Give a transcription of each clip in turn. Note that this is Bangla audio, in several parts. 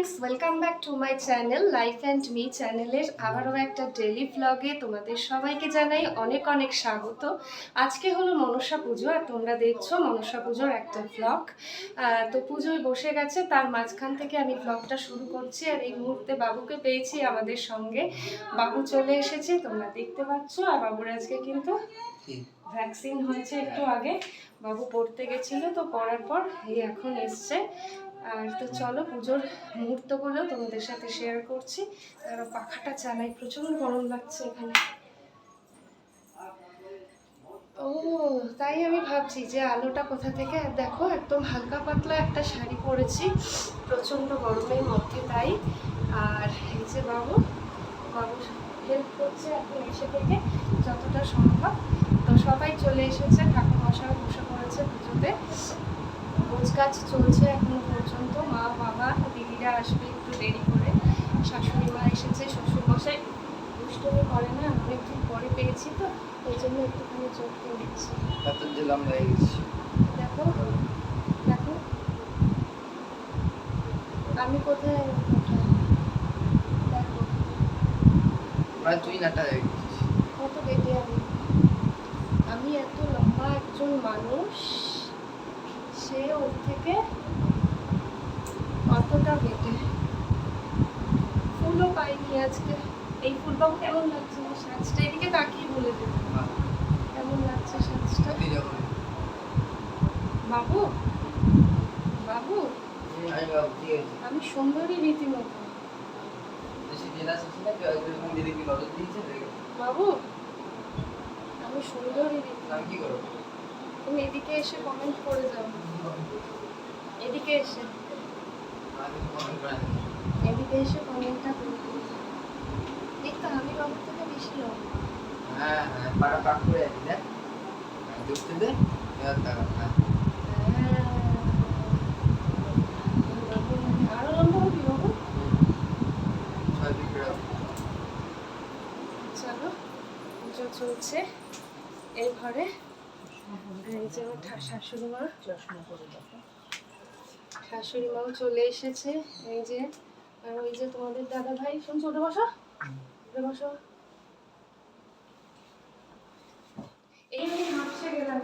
Friends welcome back to my channel life and me চ্যানেলের আবারও একটা ডেলি ব্লগে তোমাদের সবাইকে জানাই অনেক অনেক স্বাগত। আজকে হলো মনসা পুজো আর তোমরা দেখছ মনসা পুজোর একটা ব্লগ তো পুজোয় বসে গেছে তার মাঝখান থেকে আমি ব্লগটা শুরু করছি আর এই মুহূর্তে বাবুকে পেয়েছি আমাদের সঙ্গে। বাবু চলে এসেছে তোমরা দেখতে পাচ্ছ আর বাবুর আজকে কিন্তু ভ্যাকসিন হয়েছে একটু আগে। বাবু পড়তে গেছিল তো পড়ার পর এই এখন এসছে। আর তো চলো পুজোর মুহূর্তগুলো তোমাদের সাথে শেয়ার করছি। আর পাখাটা চালাই প্রচণ্ড গরম লাগছে এখানে। ও, তাই আমি ভাবছি যে আলোটা কোথা থেকে, দেখো একদম হালকা পাতলা একটা শাড়ি পরেছি প্রচণ্ড গরমের মধ্যে তাই। আর এই যে বাবু বাবু হেল্প করছে এখন এসে থেকে যতটা সম্ভব। তো সবাই চলে এসেছে ঠাকুর মশাই বসে পড়েছে পুজোতে। কাজ চলছে এখনও পর্যন্ত। মা বাবা দিদিরা আসবে একটু দেরি করে। শাশুড়ি মা এসেছে শ্বশুর মশাই দুষ্টমি করে না অনেকদিন পরে পেয়েছি তো ওই জন্য একটুখানি চোখ দিচ্ছি এত যে লম্বা হয়ে গেছি। দেখো দেখো। আমি কোথায়? দেখো। প্রায় তুই নাটা হয়ে গেছিস। কত বেটে আমি। আমি এত লম্বা একজন মানুষ। সে ওর থেকে কতটা বেটে ফুলও পাইনি আজকে। এই ফুলটাও কেমন লাগছে? আমার সাজটা এদিকে তাকিয়ে বলে দেবে কেমন লাগছে সাজটা? বাবু? বাবু? আমি ঠিক আছে আমি সুন্দরী রীতিমতো। বাবু আমি সুন্দরী রীতি আমি কি করব তুমি এদিকে এসে কমেন্ট করে যাও এদিকে এসে। এদিকে এসে কমেন্টটা করে। এই তো আমি বাবু থেকে বেশি লম্বা। হ্যাঁ হ্যাঁ পাড়া পাক করে আছি দেখ হ্যাঁ, দে হ্যাঁ। চলো পুজো চলছে। এই ঘরে শাশুড়ি মা। শাশুড়ি মাও চলে এসেছে। এই যে, আর ওই যে তোমাদের দাদা ভাই। শুনছো? উঠে বসো। উঠে বসো। এই আমি হাঁপসে গেলাম।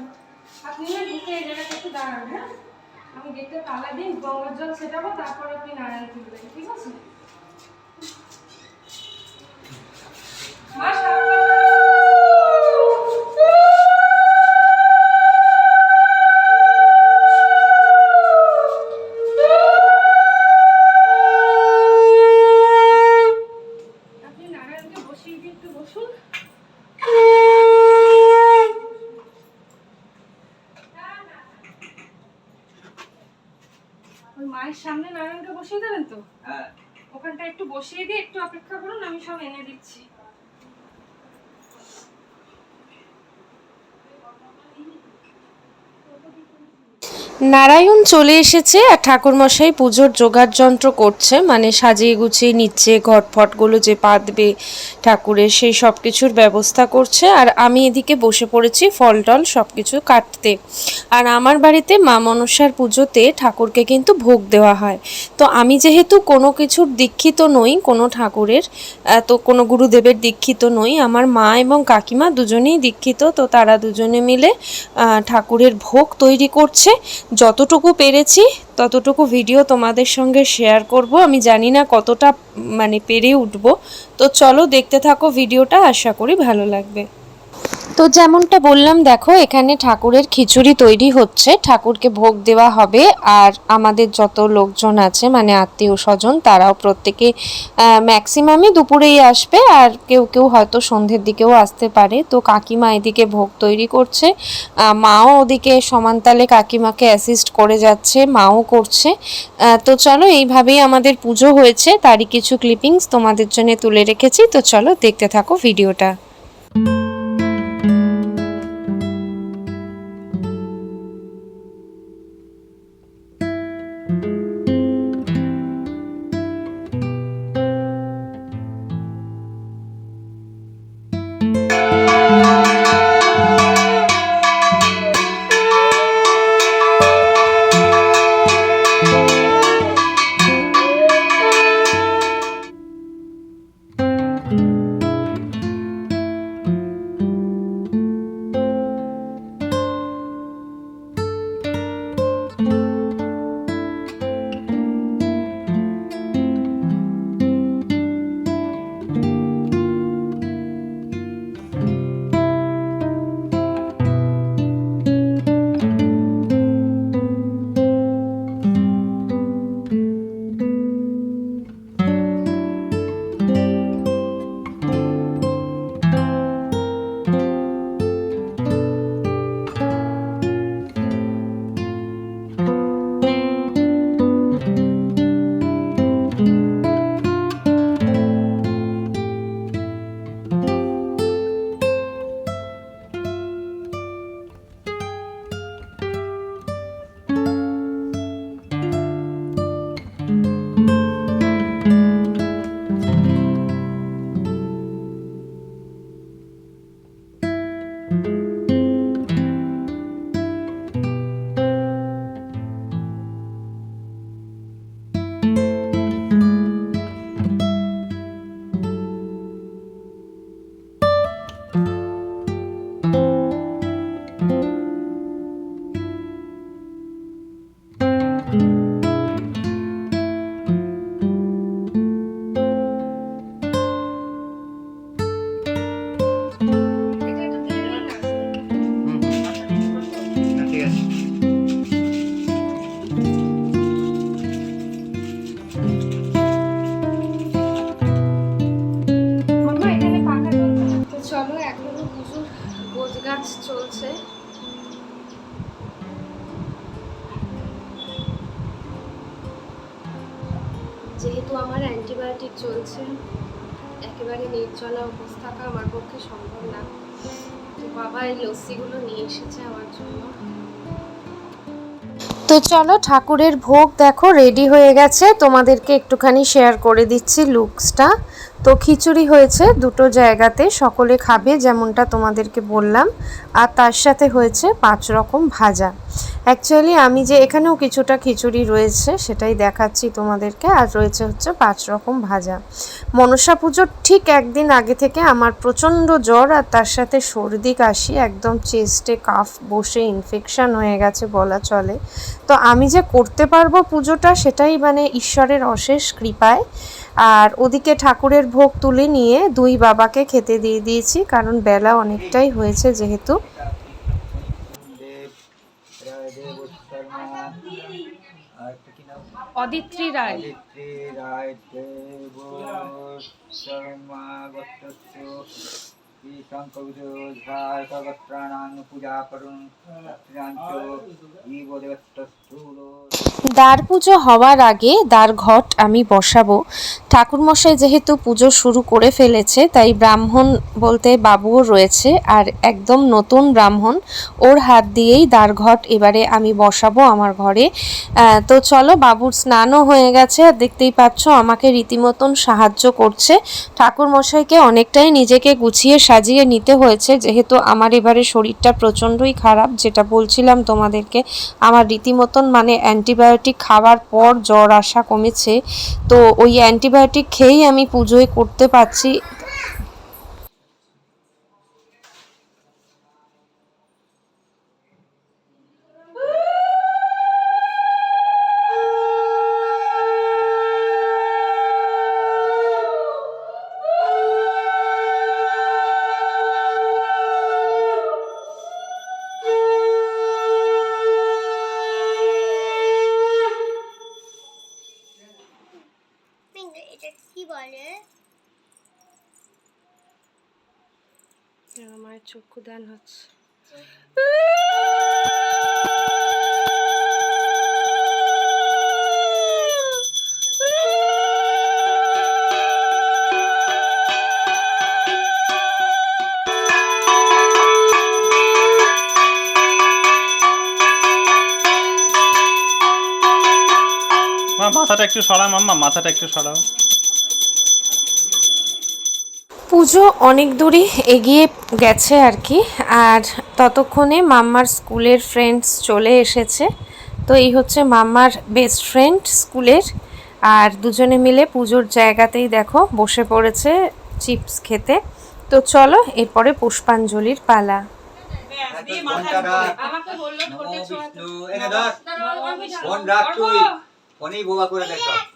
আপনি না ঢুকে এই জায়গাটা একটু দাঁড়ান হ্যাঁ? আমি গেটে তালা দিই গঙ্গার জল ছেটাবো, তারপর আপনি নারায়ণ তুলবেন ঠিক আছে? বসিয়ে দেবেন তো? হ্যাঁ। ওখানটা একটু বসিয়ে দিয়ে একটু অপেক্ষা করুন আমি সব এনে দিচ্ছি। নারায়ণ চলে এসেছে আর ঠাকুরমশাই পুজোর জোগাড় যন্ত্র করছে মানে সাজিয়ে গুছিয়ে নিচ্ছে, ঘটফটগুলো যে পাতবে ঠাকুরের সেই সব কিছুর ব্যবস্থা করছে। আর আমি এদিকে বসে পড়েছি ফল টল সব কিছু কাটতে। আর আমার বাড়িতে মা মনসার পুজোতে ঠাকুরকে কিন্তু ভোগ দেওয়া হয়। তো আমি যেহেতু কোনো কিছুর দীক্ষিত নই, কোনো ঠাকুরের তো কোনো গুরুদেবের দীক্ষিত নই, আমার মা এবং কাকিমা দুজনেই দীক্ষিত, তো তারা দুজনে মিলে ঠাকুরের ভোগ তৈরি করছে। যতটুকু পেরেছি, ততটুকু ভিডিও তোমাদের সঙ্গে শেয়ার করব। আমি জানি না কতটা মানে পেরে উঠব। তো চলো দেখতে থাকো ভিডিওটা আশা করি ভালো লাগবে। তো যেমনটা বললাম, দেখো, এখানে ঠাকুরের খিচুড়ি তৈরি হচ্ছে। ঠাকুরকে ভোগ দেওয়া হবে আর আমাদের যত লোকজন আছে মানে আত্মীয় স্বজন, তারাও প্রত্যেকে ম্যাক্সিমামই দুপুরেই আসবে আর কেউ কেউ হয়তো সন্ধ্যের দিকেও আসতে পারে। তো কাকিমা এদিকে ভোগ তৈরি করছে। মাও ওদিকে সমানতালে কাকিমাকে অ্যাসিস্ট করে যাচ্ছে, মাও করছে। তো চলো, এইভাবেই আমাদের পুজো হয়েছে। তারই কিছু ক্লিপিংস তোমাদের জন্য তুলে রেখেছি। তো চলো, দেখতে থাকো ভিডিওটা। পক্ষে সম্ভব না। তো বাবা এই লস্যিগুলো নিয়ে এসেছে আমার জন্য। তো চলো ঠাকুরের ভোগ দেখো রেডি হয়ে গেছে। তোমাদেরকে একটুখানি শেয়ার করে দিচ্ছি লুকসটা তো খিচুড়ি হয়েছে দুটো জায়গাতে, সকলে খাবে যেমনটা তোমাদেরকে বললাম, আর তার সাথে হয়েছে পাঁচ রকম ভাজা। অ্যাকচুয়ালি আমি যে এখানেও কিছুটা খিচুড়ি রয়েছে সেটাই দেখাচ্ছি তোমাদেরকে, আর রয়েছে হচ্ছে পাঁচ রকম ভাজা। মনসা পুজোর ঠিক একদিন আগে থেকে আমার প্রচণ্ড জ্বর, আর তার সাথে সর্দি, কাশি, একদম চেস্টে কাফ বসে ইনফেকশান হয়ে গেছে বলা চলে। তো আমি যে করতে পারব পুজোটা সেটাই মানে ঈশ্বরের অশেষ কৃপায়। আর ওদিকে ঠাকুরের ভোগ তুলে নিয়ে দুই বাবাকে খেতে দিয়ে দিয়েছি কারণ বেলা অনেকটাই হয়েছে যেহেতু। রায়। অদিত্রী দেব শর্মা দ্বার পুজো হওয়ার আগে দ্বার ঘট আমি বসাবো। ঠাকুরমশাই যেহেতু পুজো শুরু করে ফেলেছে, তাই ব্রাহ্মণ বলতে বাবুও রয়েছে, আর একদম নতুন ব্রাহ্মণ, ওর হাত দিয়েই দ্বার ঘট এবারে আমি বসাবো আমার ঘরে। তো চলো, বাবুর স্নানও হয়ে গেছে, আর দেখতেই পাচ্ছ আমাকে রীতিমতন সাহায্য করছে। ঠাকুরমশাইকে অনেকটাই নিজেকে গুছিয়ে সাজিয়ে নিতে হয়েছে, যেহেতু আমার এবারে শরীরটা প্রচণ্ডই খারাপ, যেটা বলছিলাম তোমাদেরকে, আমার রীতিমতন মানে অ্যান্টিবায়োটিক খাওয়ার পর জ্বর আসা কমেছে। তো ওই অ্যান্টিবায়োটিক খেয়েই আমি পুজোয় করতে পারছি। দান হচ্ছে মাথাটা একটু সরাও মাম্মা মাথাটা একটু সরাও। পুজো অনেক দূরই এগিয়ে গেছে আর কি। আর ততক্ষণে মাম্মার স্কুলের ফ্রেন্ডস চলে এসেছে। তো এই হচ্ছে মাম্মার বেস্ট ফ্রেন্ড স্কুলের। আর দুজনে মিলে পুজোর জায়গাতেই দেখো বসে পড়েছে চিপস খেতে। তো চলো এরপরে পুষ্পাঞ্জলির পালা। নমো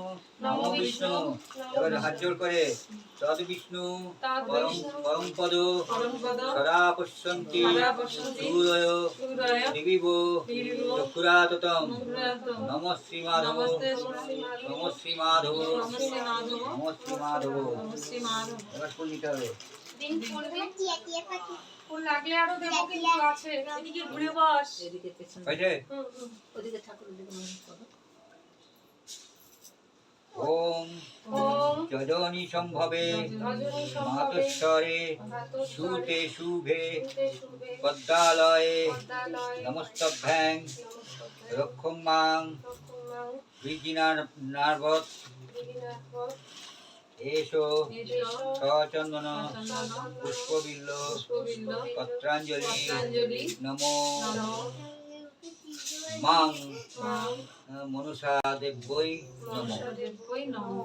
নমো বিষ্ণু। এবার হাত জোর করে। তদ বিষ্ণু পরম পরম পদ। সদা পশ্যন্তি। সূরয় দিবিব চক্ষুরাততম। নম শ্রী মাধব। নম শ্রী মাধব। নম শ্রী মাধব। এবার ফুল নিতে হবে। টিয়া টিয়া পাখি। হয়েছে? ওম যজনী সম্ভবে মাতস্বরে সুতে শুভে পদ্মালয়ে নমস্তভ্যাং রক্ষং মাং বিজিনার নার্বত এসো সচন্দন পুষ্পবিল্ল পত্রাঞ্জলি নমো। মাং দেব বই নমো।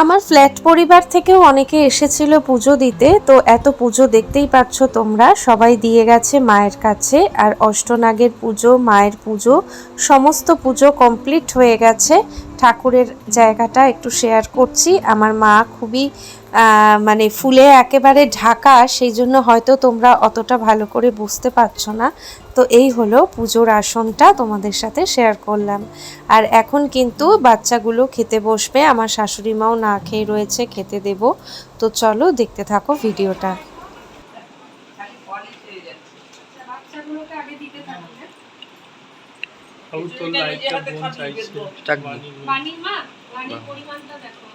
আমার ফ্ল্যাট পরিবার থেকেও অনেকে এসেছিল পুজো দিতে, তো এত পুজো দেখতেই পাচ্ছ তোমরা। সবাই দিয়ে গেছে মায়ের কাছে, আর অষ্টনাগের পুজো, মায়ের পুজো, সমস্ত পুজো কমপ্লিট হয়ে গেছে। ঠাকুরের জায়গাটা একটু শেয়ার করছি। আমার মা খুবই মানে ফুলে একেবারে ঢাকা, সেই জন্য হয়তো তোমরা অতটা ভালো করে বুঝতে পারছ না। তো এই হলো পুজোর আসনটা, তোমাদের সাথে শেয়ার করলাম। আর এখন কিন্তু বাচ্চাগুলো খেতে বসবে, আমার শাশুড়ি মাও না খেয়ে রয়েছে, খেতে দেব। তো চলো দেখতে থাকো ভিডিওটা। বানির মা বানির পরিমাণটা দেখো।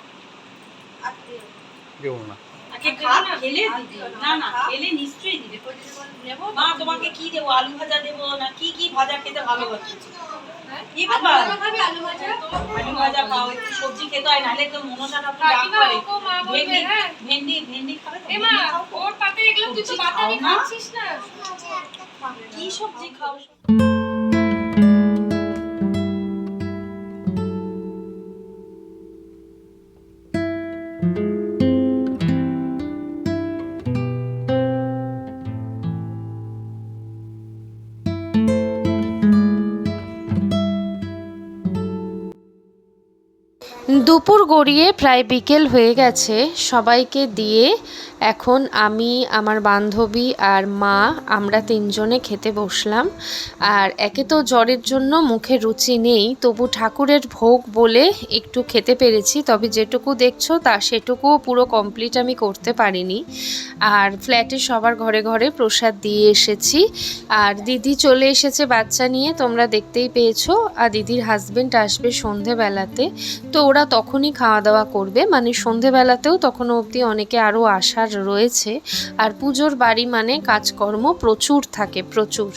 আগে ভাত খেলে দিবি না না খেলে নিশ্চয়ই দিবে। মা তোমাকে কি দেবো? আলু ভাজা দেবো না কি কি ভাজা খেতে ভালোবাসো? একটু সবজি খেতে হয় নাহলে তো মনসাটা মা ভেন্ডি হ্যাঁ। ভেন্ডি ভেন্ডি খাবে মা? ওর পাতে এগুলো তুই বাতাবি খাচ্ছিস না? কি সবজি খাও? দুপুর গড়িয়ে প্রায় বিকেল হয়ে গেছে সবাইকে দিয়ে এখন আমি, আমার বান্ধবী আর মা, আমরা তিনজনে খেতে বসলাম। আর একে তো জ্বরের জন্য মুখে রুচি নেই, তবু ঠাকুরের ভোগ বলে একটু খেতে পেরেছি। তবে যেটুকু দেখছ তা, সেটুকুও পুরো কমপ্লিট আমি করতে পারিনি। আর ফ্ল্যাটে সবার ঘরে ঘরে প্রসাদ দিয়ে এসেছি। আর দিদি চলে এসেছে বাচ্চা নিয়ে, তোমরা দেখতেই পেয়েছ। আর দিদির হাজবেন্ড আসবে সন্ধেবেলাতে। তো ওরা তখনই খাওয়া দাওয়া করবে। মানে সন্ধেবেলাতেও তখনও অবধি অনেকে আরও আসার রয়েছে। আর পুজোর বাড়ি মানে কাজকর্ম প্রচুর থাকে, প্রচুর।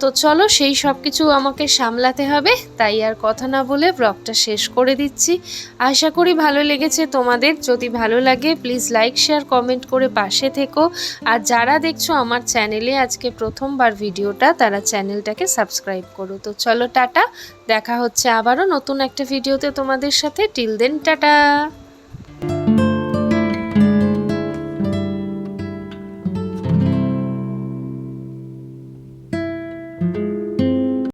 তো চলো সেই সব কিছু আমাকে সামলাতে হবে, তাই আর কথা না বলে ব্লগটা শেষ করে দিচ্ছি। আশা করি ভালো লেগেছে তোমাদের, যদি ভালো লাগে প্লিজ লাইক, শেয়ার, কমেন্ট করে পাশে থেকো। আর যারা দেখছ আমার চ্যানেলে আজকে প্রথমবার ভিডিওটা, তারা চ্যানেলটাকে সাবস্ক্রাইব করো। তো চলো টাটা, দেখা হচ্ছে আবারও নতুন একটা ভিডিওতে তোমাদের সাথে। Till then, tata!